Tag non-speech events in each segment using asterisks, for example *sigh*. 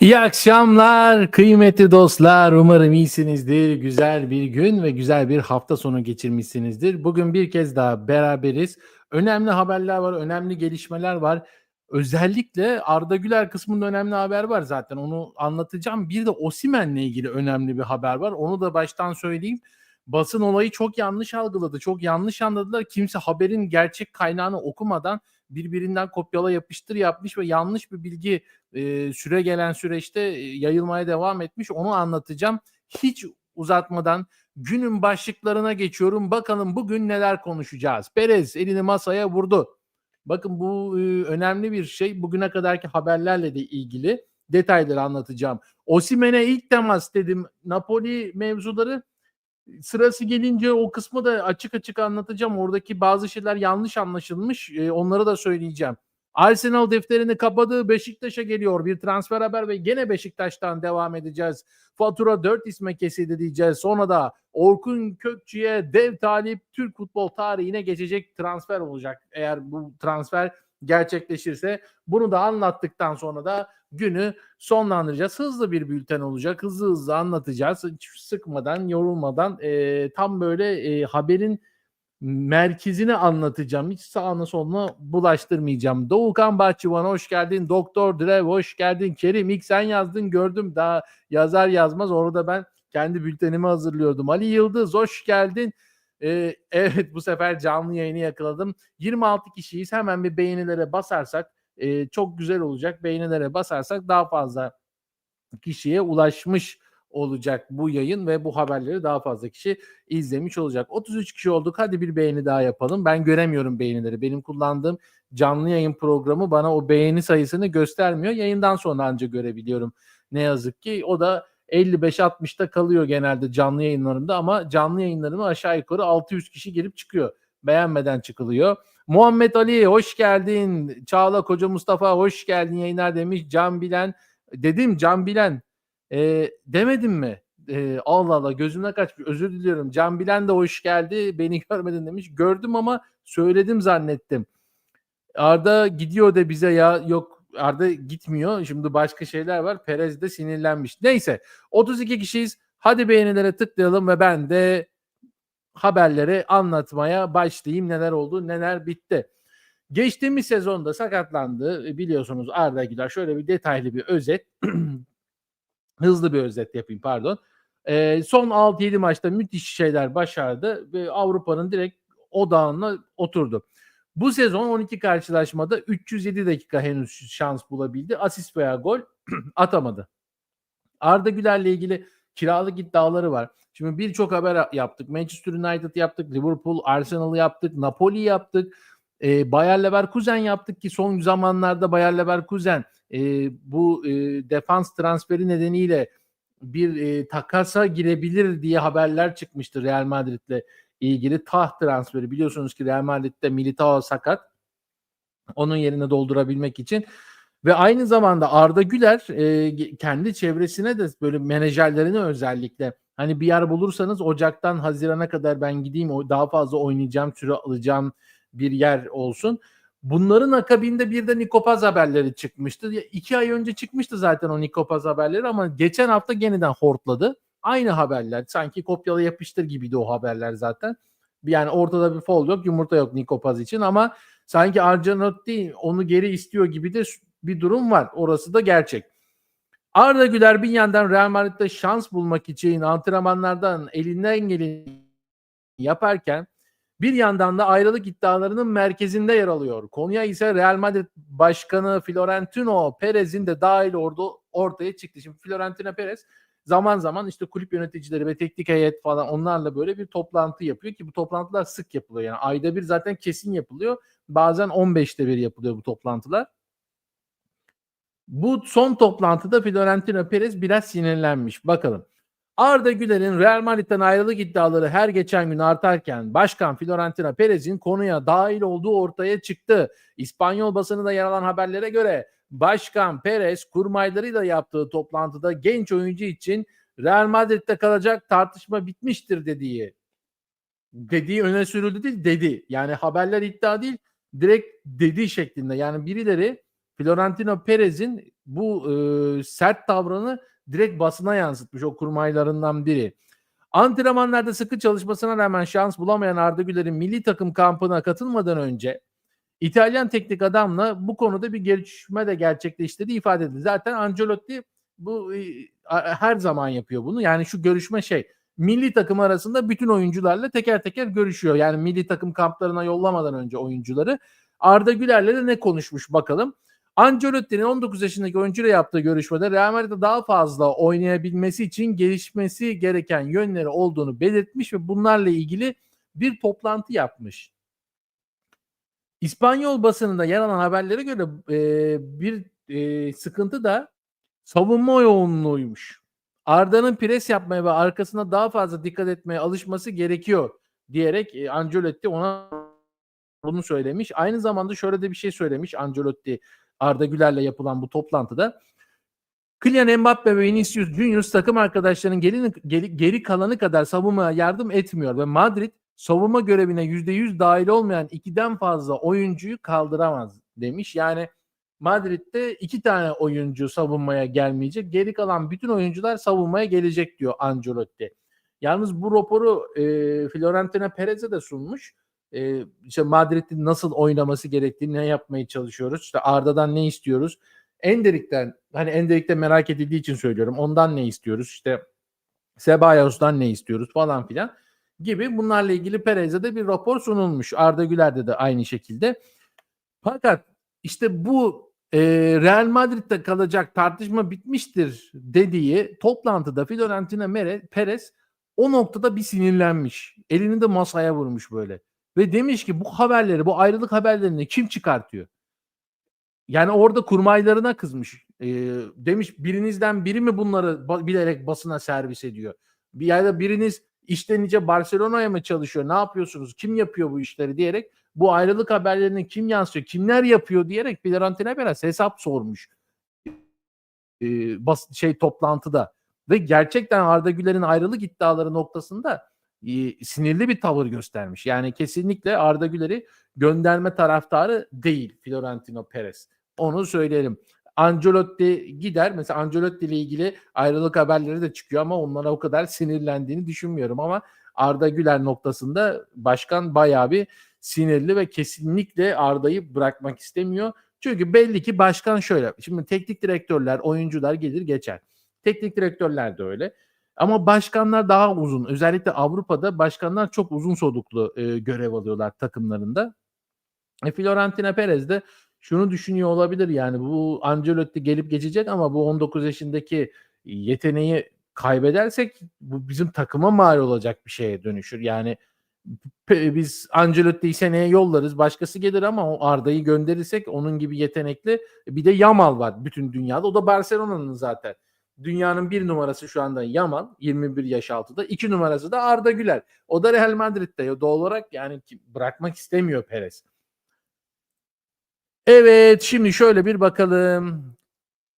İyi akşamlar kıymetli dostlar. Umarım iyisinizdir. Güzel bir gün ve güzel bir hafta sonu geçirmişsinizdir. Bugün bir kez daha beraberiz. Önemli haberler var, önemli gelişmeler var. Özellikle Arda Güler kısmında önemli haber var zaten. Onu anlatacağım. Bir de Osimen'le ilgili önemli bir haber var. Onu da baştan söyleyeyim. Basın olayı çok yanlış algıladı. Çok yanlış anladılar. Kimse haberin gerçek kaynağını okumadan birbirinden kopyala yapıştır yapmış ve yanlış bir bilgi e, süre gelen süreçte e, yayılmaya devam etmiş. Onu anlatacağım. Hiç uzatmadan günün başlıklarına geçiyorum. Bakalım bugün neler konuşacağız. Perez elini masaya vurdu. Bakın bu e, önemli bir şey. Bugüne kadarki haberlerle de ilgili detayları anlatacağım. Osimen'e ilk temas dedim. Napoli mevzuları sırası gelince o kısmı da açık açık anlatacağım. Oradaki bazı şeyler yanlış anlaşılmış. E, onları da söyleyeceğim. Arsenal defterini kapadı. Beşiktaş'a geliyor bir transfer haber ve gene Beşiktaş'tan devam edeceğiz. Fatura 4 isme kesildi diyeceğiz. Sonra da Orkun Kökçü'ye dev talip Türk futbol tarihine geçecek transfer olacak. Eğer bu transfer gerçekleşirse bunu da anlattıktan sonra da günü sonlandıracağız. Hızlı bir bülten olacak. Hızlı hızlı anlatacağız. Hiç sıkmadan, yorulmadan e, tam böyle e, haberin merkezini anlatacağım. Hiç sağına soluna bulaştırmayacağım. Doğukan Bahçıvan hoş geldin. Doktor Drev hoş geldin. Kerim ilk sen yazdın gördüm. Daha yazar yazmaz orada ben kendi bültenimi hazırlıyordum. Ali Yıldız hoş geldin. Ee, evet bu sefer canlı yayını yakaladım. 26 kişiyiz. Hemen bir beğenilere basarsak e, çok güzel olacak. Beğenilere basarsak daha fazla kişiye ulaşmış olacak bu yayın ve bu haberleri daha fazla kişi izlemiş olacak. 33 kişi olduk. Hadi bir beğeni daha yapalım. Ben göremiyorum beğenileri. Benim kullandığım canlı yayın programı bana o beğeni sayısını göstermiyor. Yayından sonra anca görebiliyorum. Ne yazık ki o da 55-60'ta kalıyor genelde canlı yayınlarımda ama canlı yayınlarıma aşağı yukarı 600 kişi girip çıkıyor. Beğenmeden çıkılıyor. Muhammed Ali hoş geldin. Çağla Koca Mustafa hoş geldin yayınlar demiş. Can Bilen dedim Can Bilen e, demedim mi? E, Allah Allah gözümden kaçmış. Özür diliyorum. Can Bilen de hoş geldi. Beni *laughs* görmedin demiş. Gördüm ama söyledim zannettim. Arda gidiyor da bize ya yok Arda gitmiyor. Şimdi başka şeyler var. Perez de sinirlenmiş. Neyse 32 kişiyiz. Hadi beğenilere tıklayalım ve ben de haberleri anlatmaya başlayayım. Neler oldu, neler bitti. Geçtiğimiz sezonda sakatlandı. Biliyorsunuz Arda Güler. Şöyle bir detaylı bir özet. *clears throat* Hızlı bir özet yapayım pardon. Ee, son 6-7 maçta müthiş şeyler başardı ve Avrupa'nın direkt odağına oturdu. Bu sezon 12 karşılaşmada 307 dakika henüz şans bulabildi. Asist veya gol *clears throat* atamadı. Arda Güler'le ilgili kiralık iddiaları var. Şimdi birçok haber yaptık. Manchester United yaptık, Liverpool, Arsenal yaptık, Napoli yaptık. E, Bayer Leverkusen yaptık ki son zamanlarda Bayer Leverkusen e, bu e, defans transferi nedeniyle bir e, takasa girebilir diye haberler çıkmıştı Real Madrid'le ilgili taht transferi. Biliyorsunuz ki Real Madrid'de Militao sakat. Onun yerine doldurabilmek için ve aynı zamanda Arda Güler e, kendi çevresine de böyle menajerlerine özellikle hani bir yer bulursanız Ocak'tan Haziran'a kadar ben gideyim daha fazla oynayacağım, süre alacağım bir yer olsun. Bunların akabinde bir de Nikopaz haberleri çıkmıştı. İki ay önce çıkmıştı zaten o Nikopaz haberleri ama geçen hafta yeniden hortladı. Aynı haberler. Sanki kopyala yapıştır gibiydi o haberler zaten. Yani ortada bir fol yok, yumurta yok Nikopaz için ama sanki Arjanotti onu geri istiyor gibi de bir durum var. Orası da gerçek. Arda Güler bir yandan Real Madrid'de şans bulmak için antrenmanlardan elinden geleni yaparken bir yandan da ayrılık iddialarının merkezinde yer alıyor. Konya ise Real Madrid Başkanı Florentino Perez'in de dahil orada ortaya çıktı. Şimdi Florentino Perez zaman zaman işte kulüp yöneticileri ve teknik heyet falan onlarla böyle bir toplantı yapıyor ki bu toplantılar sık yapılıyor. Yani ayda bir zaten kesin yapılıyor. Bazen 15'te bir yapılıyor bu toplantılar. Bu son toplantıda Florentino Perez biraz sinirlenmiş. Bakalım. Arda Güler'in Real Madrid'den ayrılık iddiaları her geçen gün artarken Başkan Florentino Perez'in konuya dahil olduğu ortaya çıktı. İspanyol basınında yer alan haberlere göre Başkan Perez kurmaylarıyla yaptığı toplantıda genç oyuncu için Real Madrid'de kalacak tartışma bitmiştir dediği dediği öne sürüldü değil dedi. Yani haberler iddia değil direkt dedi şeklinde. Yani birileri Florentino Perez'in bu e, sert tavrını direkt basına yansıtmış o kurmaylarından biri. Antrenmanlarda sıkı çalışmasına rağmen şans bulamayan Arda Güler'in milli takım kampına katılmadan önce İtalyan teknik adamla bu konuda bir gelişme de gerçekleştirdiği ifade edildi. Zaten Ancelotti bu her zaman yapıyor bunu. Yani şu görüşme şey milli takım arasında bütün oyuncularla teker teker görüşüyor. Yani milli takım kamplarına yollamadan önce oyuncuları. Arda Güler'le de ne konuşmuş bakalım. Ancelotti'nin 19 yaşındaki oyuncuyla yaptığı görüşmede Real Madrid'de daha fazla oynayabilmesi için gelişmesi gereken yönleri olduğunu belirtmiş ve bunlarla ilgili bir toplantı yapmış. İspanyol basınında yer alan haberlere göre e, bir e, sıkıntı da savunma yoğunluğuymuş. Arda'nın pres yapmaya ve arkasına daha fazla dikkat etmeye alışması gerekiyor diyerek e, Ancelotti ona bunu söylemiş. Aynı zamanda şöyle de bir şey söylemiş Ancelotti Arda Güler'le yapılan bu toplantıda. Kylian Mbappe ve Vinicius Junior takım arkadaşlarının geri, geri, geri kalanı kadar savunmaya yardım etmiyor ve Madrid savunma görevine %100 dahil olmayan ikiden fazla oyuncuyu kaldıramaz demiş. Yani Madrid'de iki tane oyuncu savunmaya gelmeyecek. Geri kalan bütün oyuncular savunmaya gelecek diyor Ancelotti. Yalnız bu raporu e, Fiorentina Perez'e de sunmuş. E, işte Madrid'in nasıl oynaması gerektiğini, ne yapmaya çalışıyoruz. İşte Arda'dan ne istiyoruz? Enderik'ten, hani Enderik'te merak edildiği için söylüyorum. Ondan ne istiyoruz? İşte Sebayos'tan ne istiyoruz falan filan gibi bunlarla ilgili Perez'e de bir rapor sunulmuş. Arda Güler'de de aynı şekilde. Fakat işte bu e, Real Madrid'de kalacak tartışma bitmiştir dediği toplantıda Fiorentina Mere, Perez o noktada bir sinirlenmiş. Elini de masaya vurmuş böyle. Ve demiş ki bu haberleri, bu ayrılık haberlerini kim çıkartıyor? Yani orada kurmaylarına kızmış. E, demiş birinizden biri mi bunları bilerek basına servis ediyor? Bir yerde biriniz iyice Barcelona'ya mı çalışıyor? Ne yapıyorsunuz? Kim yapıyor bu işleri diyerek bu ayrılık haberlerini kim yansıyor? Kimler yapıyor diyerek Fiorentina biraz hesap sormuş. Ee, bas, şey toplantıda ve gerçekten Arda Güler'in ayrılık iddiaları noktasında sinirli bir tavır göstermiş. Yani kesinlikle Arda Güler'i gönderme taraftarı değil Fiorentino Perez. Onu söyleyelim. Ancelotti gider. Mesela Ancelotti ile ilgili ayrılık haberleri de çıkıyor ama onlara o kadar sinirlendiğini düşünmüyorum ama Arda Güler noktasında başkan bayağı bir sinirli ve kesinlikle Arda'yı bırakmak istemiyor. Çünkü belli ki başkan şöyle. Şimdi teknik direktörler, oyuncular gelir geçer. Teknik direktörler de öyle. Ama başkanlar daha uzun. Özellikle Avrupa'da başkanlar çok uzun soluklu e, görev alıyorlar takımlarında. E, Fiorentina Perez de şunu düşünüyor olabilir yani bu Ancelotti gelip geçecek ama bu 19 yaşındaki yeteneği kaybedersek bu bizim takıma mal olacak bir şeye dönüşür. Yani biz Ancelotti'yi seneye yollarız başkası gelir ama o Arda'yı gönderirsek onun gibi yetenekli bir de Yamal var bütün dünyada. O da Barcelona'nın zaten. Dünyanın bir numarası şu anda Yamal 21 yaş altıda. iki numarası da Arda Güler. O da Real Madrid'de. Doğal olarak yani bırakmak istemiyor Perez. Evet şimdi şöyle bir bakalım.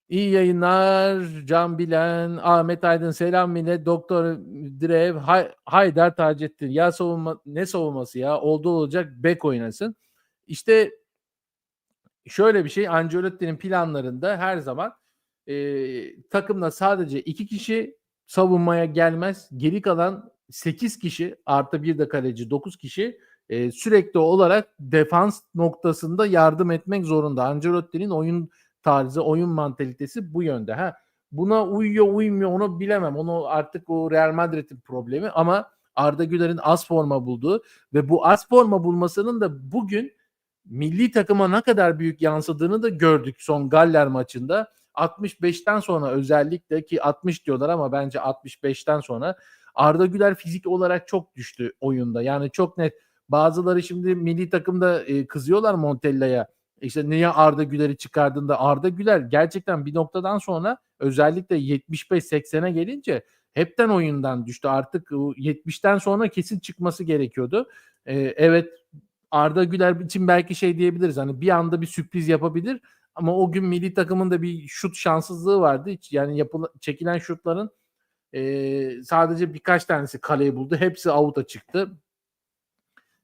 İyi yayınlar. Can Bilen, Ahmet Aydın selam millet. Doktor Drev, Hay Haydar Taceddin. Ya savunma ne savunması ya? Oldu olacak bek oynasın. İşte şöyle bir şey Ancelotti'nin planlarında her zaman e, takımda sadece iki kişi savunmaya gelmez. Geri kalan 8 kişi artı bir de kaleci 9 kişi e, sürekli olarak defans noktasında yardım etmek zorunda. Ancelotti'nin oyun tarzı, oyun mantalitesi bu yönde. Ha buna uyuyor, uymuyor onu bilemem. Onu artık o Real Madrid'in problemi ama Arda Güler'in az forma bulduğu ve bu az forma bulmasının da bugün milli takıma ne kadar büyük yansıdığını da gördük son Galler maçında. 65'ten sonra özellikle ki 60 diyorlar ama bence 65'ten sonra Arda Güler fizik olarak çok düştü oyunda. Yani çok net Bazıları şimdi milli takımda e, kızıyorlar Montella'ya. İşte niye Arda Güler'i çıkardığında Arda Güler gerçekten bir noktadan sonra özellikle 75-80'e gelince hepten oyundan düştü. Artık 70'ten sonra kesin çıkması gerekiyordu. Ee, evet Arda Güler için belki şey diyebiliriz. Hani bir anda bir sürpriz yapabilir ama o gün milli takımın da bir şut şanssızlığı vardı. Yani yapılan çekilen şutların e, sadece birkaç tanesi kaleyi buldu. Hepsi avuta çıktı.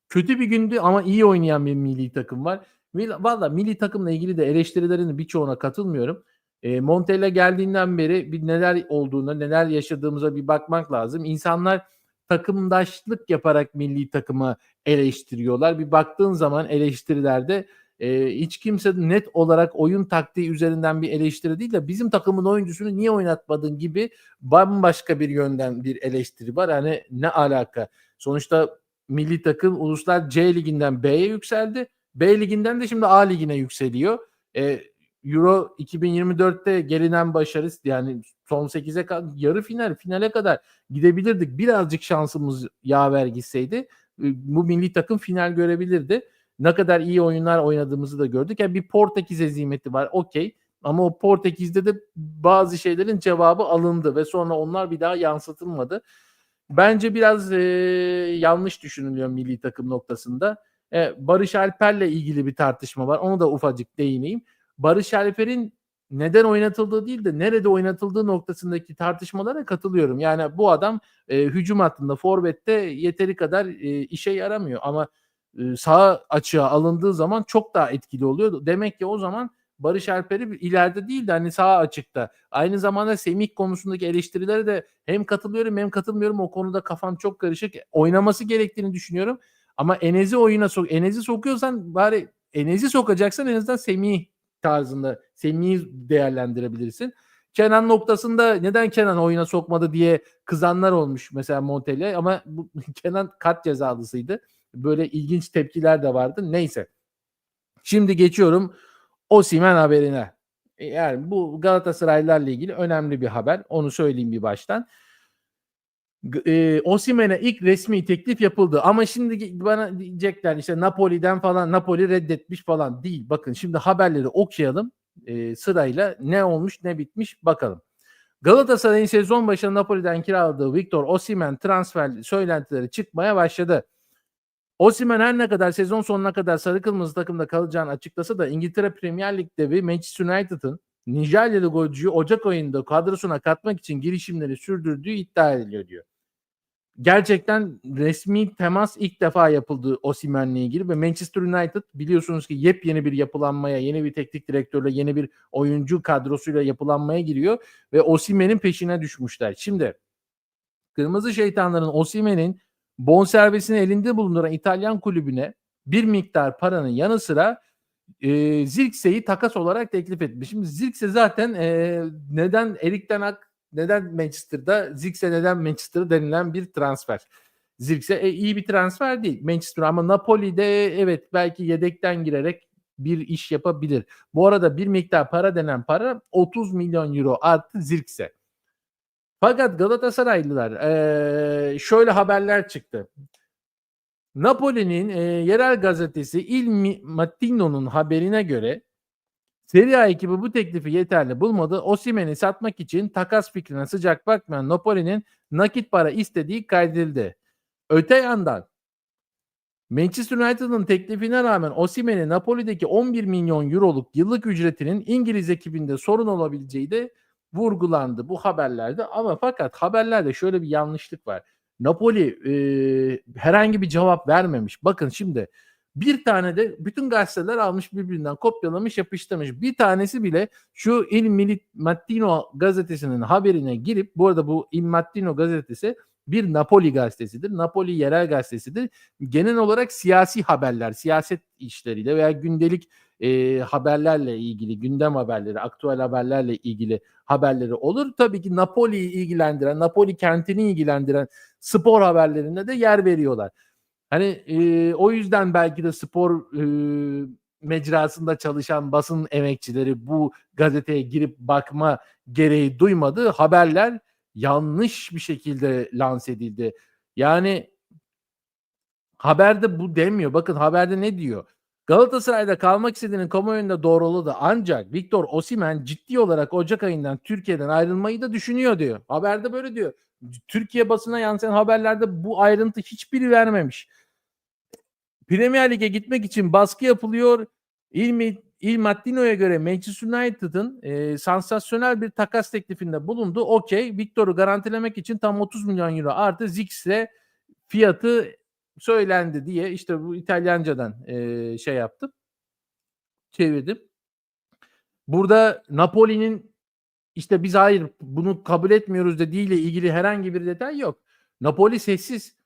Kötü bir gündü ama iyi oynayan bir milli takım var. Valla milli takımla ilgili de eleştirilerin birçoğuna katılmıyorum. Eee, Montella geldiğinden beri bir neler olduğuna, neler yaşadığımıza bir bakmak lazım. İnsanlar takımdaşlık yaparak milli takımı eleştiriyorlar. Bir baktığın zaman eleştirilerde, eee, hiç kimse net olarak oyun taktiği üzerinden bir eleştiri değil de bizim takımın oyuncusunu niye oynatmadın gibi bambaşka bir yönden bir eleştiri var. Hani ne alaka? Sonuçta milli takım Uluslar C Ligi'nden B'ye yükseldi. B Ligi'nden de şimdi A Ligi'ne yükseliyor. Eee, Euro 2024'te gelinen başarı yani son 8'e ka yarı final, finale kadar gidebilirdik. Birazcık şansımız yaver gitseydi, ııı, bu milli takım final görebilirdi. Ne kadar iyi oyunlar oynadığımızı da gördük. Yani bir Portekiz hezimeti var, okay. Ama o Portekiz'de de bazı şeylerin cevabı alındı ve sonra onlar bir daha yansıtılmadı. Bence biraz, eee, yanlış düşünülüyor milli takım noktasında. Eee, Barış Alper'le ilgili bir tartışma var. Ona da ufacık değineyim. Barış Alper'in neden oynatıldığı değil de nerede oynatıldığı noktasındaki tartışmalara katılıyorum. Yani bu adam, eee, hücum hattında, forvette yeteri kadar, eee, işe yaramıyor ama, sağ açığa alındığı zaman çok daha etkili oluyor. Demek ki o zaman Barış Alper'i ileride değil de hani sağ açıkta. Aynı zamanda Semih konusundaki eleştirilere de hem katılıyorum hem katılmıyorum. O konuda kafam çok karışık. Oynaması gerektiğini düşünüyorum ama Enes'i oyuna sok Enes'i sokuyorsan bari Enes'i sokacaksan en azından Semih tarzında Semih'i değerlendirebilirsin. Kenan noktasında neden Kenan oyuna sokmadı diye kızanlar olmuş mesela Montella'ya ama bu *laughs* Kenan kart cezalısıydı. Böyle ilginç tepkiler de vardı. Neyse. Şimdi geçiyorum Osimhen haberine. E, yani bu Galatasaraylılarla ilgili önemli bir haber. Onu söyleyeyim bir baştan. G eee, Osimhen'e ilk resmi teklif yapıldı ama şimdi bana diyecekler işte Napoli'den falan Napoli reddetmiş falan değil. Bakın şimdi haberleri okuyalım eee, sırayla ne olmuş ne bitmiş bakalım. Galatasaray'ın sezon başında Napoli'den kiraladığı Victor Osimhen transfer söylentileri çıkmaya başladı. Osimhen her ne kadar sezon sonuna kadar sarı kırmızı takımda kalacağını açıklasa da İngiltere Premier Lig devi Manchester United'ın Nijeryalı golcüyü Ocak ayında kadrosuna katmak için girişimleri sürdürdüğü iddia ediliyor diyor. Gerçekten resmi temas ilk defa yapıldı Osimhen'le ilgili ve Manchester United biliyorsunuz ki yepyeni bir yapılanmaya, yeni bir teknik direktörle, yeni bir oyuncu kadrosuyla yapılanmaya giriyor ve Osimhen'in peşine düşmüşler. Şimdi Kırmızı Şeytanların Osimhen'in bonservisini elinde bulunduran İtalyan kulübüne bir miktar paranın yanı sıra eee Zirkse'yi takas olarak teklif etmiş. Şimdi Zirkse zaten eee, neden Erik ten Hag neden Manchester'da, Zirkse neden Manchester'da denilen bir transfer. Zirkse e, iyi bir transfer değil Manchester ama Napoli'de evet belki yedekten girerek bir iş yapabilir. Bu arada bir miktar para denen para 30 milyon euro artı Zirkse. Fakat Galatasaraylılar eee, şöyle haberler çıktı. Napoli'nin eee, yerel gazetesi Il Mattino'nun haberine göre Serie A ekibi bu teklifi yeterli bulmadı. Osimhen'i satmak için takas fikrine sıcak bakmayan Napoli'nin nakit para istediği kaydedildi. Öte yandan Manchester United'ın teklifine rağmen Osimhen'e Napoli'deki 11 milyon euroluk yıllık ücretinin İngiliz ekibinde sorun olabileceği de vurgulandı bu haberlerde. Ama fakat haberlerde şöyle bir yanlışlık var. Napoli eee, herhangi bir cevap vermemiş. Bakın şimdi bir tane de bütün gazeteler almış birbirinden kopyalamış yapıştırmış. Bir tanesi bile şu Il Mili- Mattino gazetesinin haberine girip bu arada bu Il Mattino gazetesi bir Napoli gazetesidir. Napoli yerel gazetesidir. Genel olarak siyasi haberler, siyaset işleriyle veya gündelik eee, haberlerle ilgili, gündem haberleri, aktüel haberlerle ilgili haberleri olur. Tabii ki Napoli'yi ilgilendiren, Napoli kentini ilgilendiren spor haberlerinde de yer veriyorlar. Hani eee, o yüzden belki de spor eee, mecrasında çalışan basın emekçileri bu gazeteye girip bakma gereği duymadı. Haberler yanlış bir şekilde lanse edildi. Yani haberde bu demiyor. Bakın haberde ne diyor? Galatasaray'da kalmak istediğinin kamuoyunda doğruladı ancak Victor Osimhen ciddi olarak Ocak ayından Türkiye'den ayrılmayı da düşünüyor diyor. Haberde böyle diyor. Türkiye basına yansıyan haberlerde bu ayrıntı hiçbiri vermemiş. Premier Lig'e gitmek için baskı yapılıyor. Il, Mi- Il Mattino'ya göre Manchester United'ın e, sansasyonel bir takas teklifinde bulundu. Okey. Victor'u garantilemek için tam 30 milyon euro artı Zix'le fiyatı söylendi diye işte bu İtalyancadan e, şey yaptım. çevirdim. Burada Napoli'nin işte biz hayır bunu kabul etmiyoruz dediğiyle ilgili herhangi bir detay yok. Napoli sessiz.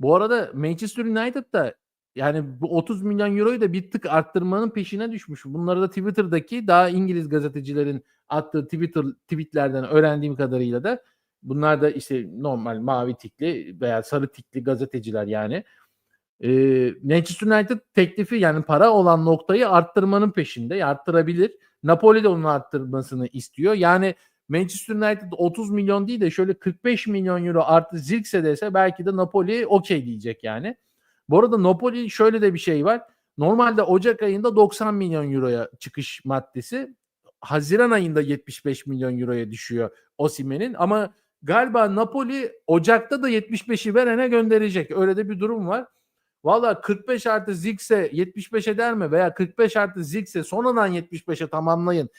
Bu arada Manchester United da yani bu 30 milyon euroyu da bir tık arttırmanın peşine düşmüş. Bunları da Twitter'daki daha İngiliz gazetecilerin attığı Twitter tweetlerden öğrendiğim kadarıyla da bunlar da işte normal mavi tikli veya sarı tikli gazeteciler yani. Ee, Manchester United teklifi yani para olan noktayı arttırmanın peşinde. Arttırabilir. Napoli de onun arttırmasını istiyor. Yani Manchester United 30 milyon değil de şöyle 45 milyon euro artı Zirkse dese belki de Napoli okey diyecek yani. Bu arada Napoli şöyle de bir şey var. Normalde Ocak ayında 90 milyon euroya çıkış maddesi. Haziran ayında 75 milyon euroya düşüyor Osimen'in ama galiba Napoli Ocak'ta da 75'i verene gönderecek. Öyle de bir durum var. Valla 45 artı Ziggs'e 75 eder mi? Veya 45 artı Ziggs'e sonradan 75'e tamamlayın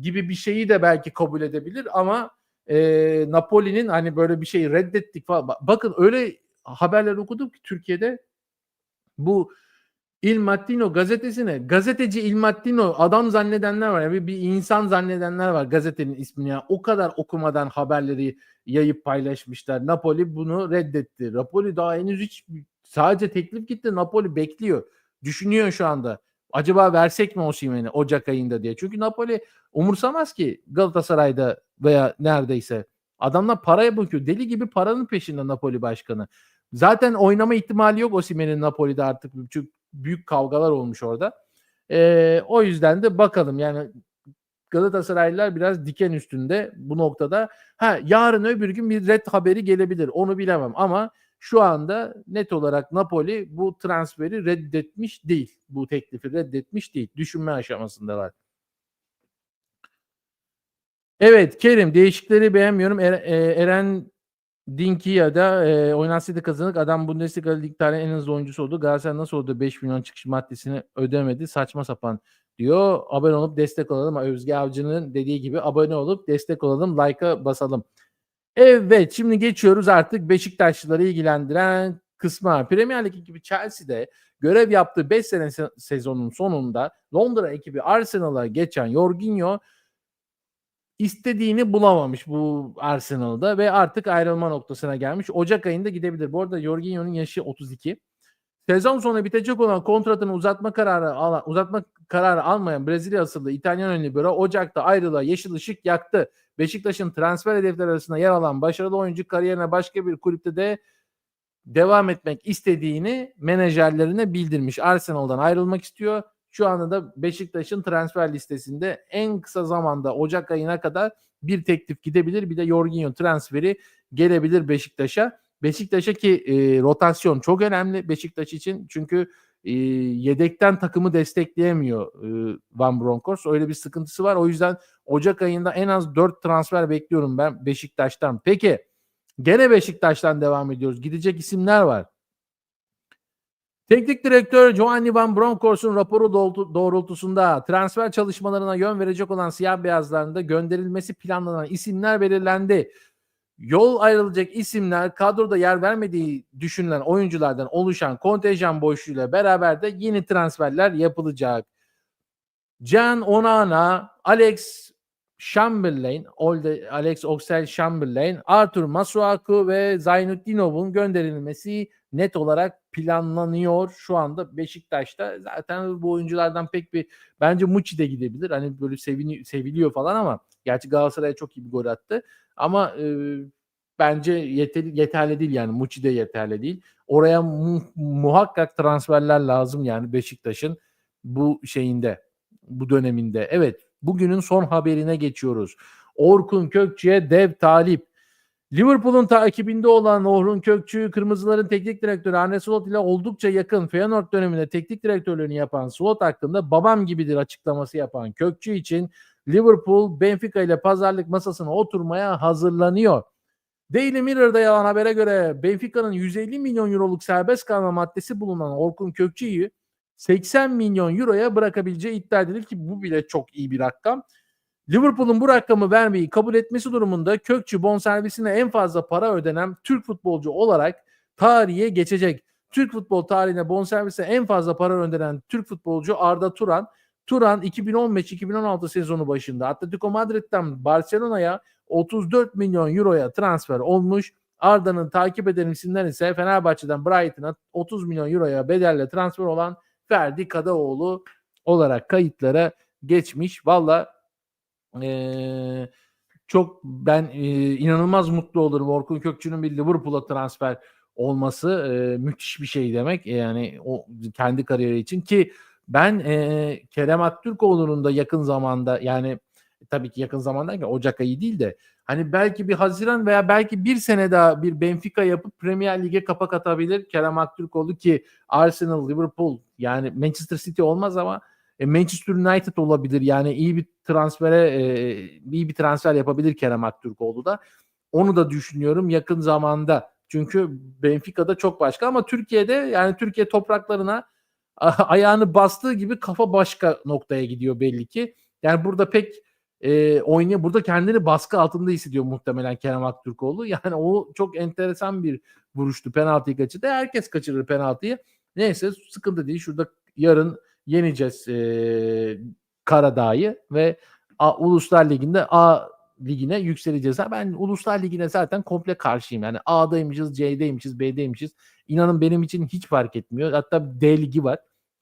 gibi bir şeyi de belki kabul edebilir ama e, Napoli'nin hani böyle bir şeyi reddettik falan. Bakın öyle haberler okudum ki Türkiye'de bu Il Mattino gazetesine gazeteci Il Mattino adam zannedenler var. Yani bir insan zannedenler var gazetenin ismini. Yani o kadar okumadan haberleri yayıp paylaşmışlar. Napoli bunu reddetti. Napoli daha henüz hiç sadece teklif gitti. Napoli bekliyor. Düşünüyor şu anda. Acaba versek mi Osimhen'i Ocak ayında diye. Çünkü Napoli umursamaz ki Galatasaray'da veya neredeyse. Adamlar paraya bakıyor. Deli gibi paranın peşinde Napoli başkanı. Zaten oynama ihtimali yok Osimhen'in Napoli'de artık. Çünkü büyük kavgalar olmuş orada. Ee, o yüzden de bakalım yani Galatasaraylılar biraz diken üstünde bu noktada. Ha yarın öbür gün bir red haberi gelebilir. Onu bilemem ama şu anda net olarak Napoli bu transferi reddetmiş değil. Bu teklifi reddetmiş değil. Düşünme aşamasındalar. Evet Kerim değişikleri beğenmiyorum. Er, e, Eren Dinki ya da e, oynansaydı kazanık adam Bundesliga lig tarihi en hızlı oyuncusu oldu. Galatasaray nasıl oldu 5 milyon çıkış maddesini ödemedi. Saçma sapan diyor. Abone olup destek olalım. Özge Avcı'nın dediği gibi abone olup destek olalım. Like'a basalım. Evet şimdi geçiyoruz artık Beşiktaşlıları ilgilendiren kısma. Premier Lig ekibi Chelsea'de görev yaptığı 5 sene sezonun sonunda Londra ekibi Arsenal'a geçen Jorginho istediğini bulamamış bu Arsenal'da ve artık ayrılma noktasına gelmiş. Ocak ayında gidebilir. Bu arada Jorginho'nun yaşı 32. Sezon sonu bitecek olan kontratını uzatma kararı alan, uzatma kararı almayan Brezilya asıllı İtalyan ön libero Ocak'ta ayrılığa yeşil ışık yaktı. Beşiktaş'ın transfer hedefleri arasında yer alan başarılı oyuncu kariyerine başka bir kulüpte de devam etmek istediğini menajerlerine bildirmiş. Arsenal'dan ayrılmak istiyor. Şu anda da Beşiktaş'ın transfer listesinde en kısa zamanda Ocak ayına kadar bir teklif gidebilir. Bir de Jorginho transferi gelebilir Beşiktaş'a. Beşiktaş'a ki e, rotasyon çok önemli Beşiktaş için. Çünkü e, yedekten takımı destekleyemiyor e, Van Bronckhorst. Öyle bir sıkıntısı var. O yüzden Ocak ayında en az 4 transfer bekliyorum ben Beşiktaş'tan. Peki gene Beşiktaş'tan devam ediyoruz. Gidecek isimler var. Teknik direktör Giovanni Van Bronckhorst'un raporu doğrultusunda transfer çalışmalarına yön verecek olan siyah beyazlarında gönderilmesi planlanan isimler belirlendi. Yol ayrılacak isimler kadroda yer vermediği düşünülen oyunculardan oluşan kontenjan boşluğuyla beraber de yeni transferler yapılacak. Can Onana, Alex Chamberlain, Alex Oxlade-Chamberlain, Arthur Masuaku ve Zaynutdinov'un gönderilmesi net olarak planlanıyor şu anda Beşiktaş'ta. Zaten bu oyunculardan pek bir bence Muçi de gidebilir. Hani böyle sevini, seviliyor falan ama gerçi Galatasaray'a çok iyi bir gol attı. Ama e, bence yeterli, yeterli değil yani Muçi de yeterli değil. Oraya mu, muhakkak transferler lazım yani Beşiktaş'ın bu şeyinde bu döneminde. Evet bugünün son haberine geçiyoruz. Orkun Kökçü'ye dev talip. Liverpool'un takibinde olan Orhun Kökçü, Kırmızıların teknik direktörü Arne Slot ile oldukça yakın Feyenoord döneminde teknik direktörlüğünü yapan Slot hakkında babam gibidir açıklaması yapan Kökçü için Liverpool Benfica ile pazarlık masasına oturmaya hazırlanıyor. Daily Mirror'da yalan habere göre Benfica'nın 150 milyon euroluk serbest kalma maddesi bulunan Orkun Kökçü'yü 80 milyon euroya bırakabileceği iddia edilir ki bu bile çok iyi bir rakam. Liverpool'un bu rakamı vermeyi kabul etmesi durumunda Kökçü bonservisine en fazla para ödenen Türk futbolcu olarak tarihe geçecek. Türk futbol tarihine bonservisine en fazla para ödenen Türk futbolcu Arda Turan Turan 2015-2016 sezonu başında Atletico Madrid'den Barcelona'ya 34 milyon euroya transfer olmuş. Arda'nın takip eden isimler ise Fenerbahçe'den Brighton'a 30 milyon euroya bedelle transfer olan Ferdi Kadıoğlu olarak kayıtlara geçmiş. Valla ee, çok ben e, inanılmaz mutlu olurum. Orkun Kökçü'nün bir Liverpool'a transfer olması e, müthiş bir şey demek. Yani o kendi kariyeri için ki ben e, Kerem Aktürkoğlu'nun da yakın zamanda yani tabii ki yakın zamanda derken Ocak ayı değil de hani belki bir Haziran veya belki bir sene daha bir Benfica yapıp Premier Lig'e kapak atabilir Kerem Aktürkoğlu ki Arsenal, Liverpool yani Manchester City olmaz ama e, Manchester United olabilir. Yani iyi bir transfere e, iyi bir transfer yapabilir Kerem Aktürkoğlu da. Onu da düşünüyorum yakın zamanda. Çünkü Benfica'da çok başka ama Türkiye'de yani Türkiye topraklarına *laughs* ayağını bastığı gibi kafa başka noktaya gidiyor belli ki. Yani burada pek e, oynuyor. Burada kendini baskı altında hissediyor muhtemelen Kerem Aktürkoğlu. *laughs* Yani o çok enteresan bir vuruştu penaltıyı kaçırdı. Herkes kaçırır penaltıyı. Neyse sıkıntı değil. Şurada yarın yeneceğiz e, Karadağ'ı ve A, Uluslar Ligi'nde A ligine yükseleceğiz. Ben Uluslar Ligi'ne zaten komple karşıyım. Yani A'daymışız, C'deymişiz, B'deymişiz. İnanın benim için hiç fark etmiyor. Hatta D ligi var.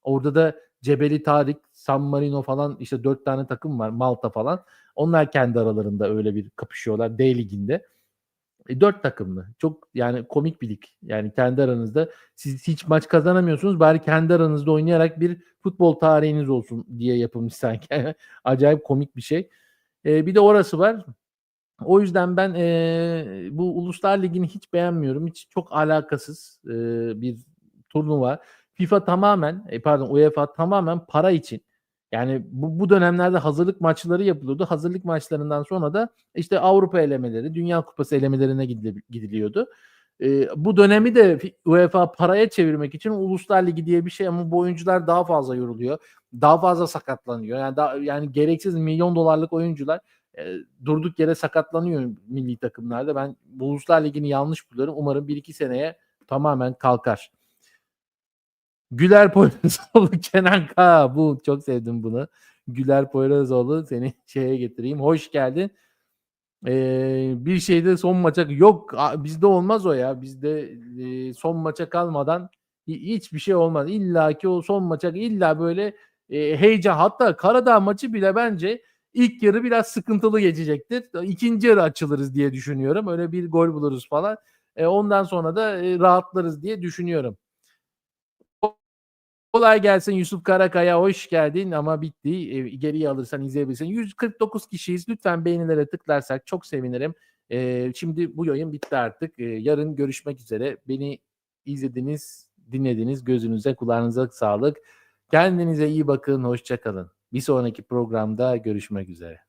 Orada da Cebeli Tarık, San Marino falan işte dört tane takım var. Malta falan. Onlar kendi aralarında öyle bir kapışıyorlar D liginde. E, dört takımlı. Çok yani komik bir lig. Yani kendi aranızda siz hiç maç kazanamıyorsunuz. Bari kendi aranızda oynayarak bir futbol tarihiniz olsun diye yapılmış *laughs* sanki. Acayip komik bir şey. E, bir de orası var. O yüzden ben e, bu Uluslar Ligi'ni hiç beğenmiyorum. Hiç çok alakasız e, bir turnuva. FIFA tamamen, e, pardon UEFA tamamen para için yani bu, bu dönemlerde hazırlık maçları yapılıyordu. Hazırlık maçlarından sonra da işte Avrupa elemeleri, Dünya Kupası elemelerine gidiliyordu. E, bu dönemi de UEFA paraya çevirmek için Uluslar Ligi diye bir şey ama bu oyuncular daha fazla yoruluyor. Daha fazla sakatlanıyor. Yani daha, yani gereksiz milyon dolarlık oyuncular e, durduk yere sakatlanıyor milli takımlarda. Ben bu Uluslar Ligi'ni yanlış buluyorum. Umarım 1-2 seneye tamamen kalkar. Güler Poyrazoğlu *laughs* Kenan K. Bu çok sevdim bunu. Güler Poyrazoğlu seni *laughs* şeye getireyim. Hoş geldin. Ee, bir şeyde son maça yok bizde olmaz o ya. Bizde e, son maça kalmadan hiçbir şey olmaz. İlla ki o son maça illa böyle e, heyecan hatta Karadağ maçı bile bence ilk yarı biraz sıkıntılı geçecektir. İkinci yarı açılırız diye düşünüyorum. Öyle bir gol buluruz falan. E, ondan sonra da e, rahatlarız diye düşünüyorum. Kolay gelsin Yusuf Karakaya hoş geldin ama bitti. E, geriye alırsan izleyebilirsin. 149 kişiyiz. Lütfen beğenilere tıklarsak çok sevinirim. E, şimdi bu yayın bitti artık. E, yarın görüşmek üzere. Beni izlediniz, dinlediniz. Gözünüze, kulağınıza sağlık. Kendinize iyi bakın. Hoşçakalın. Bir sonraki programda görüşmek üzere.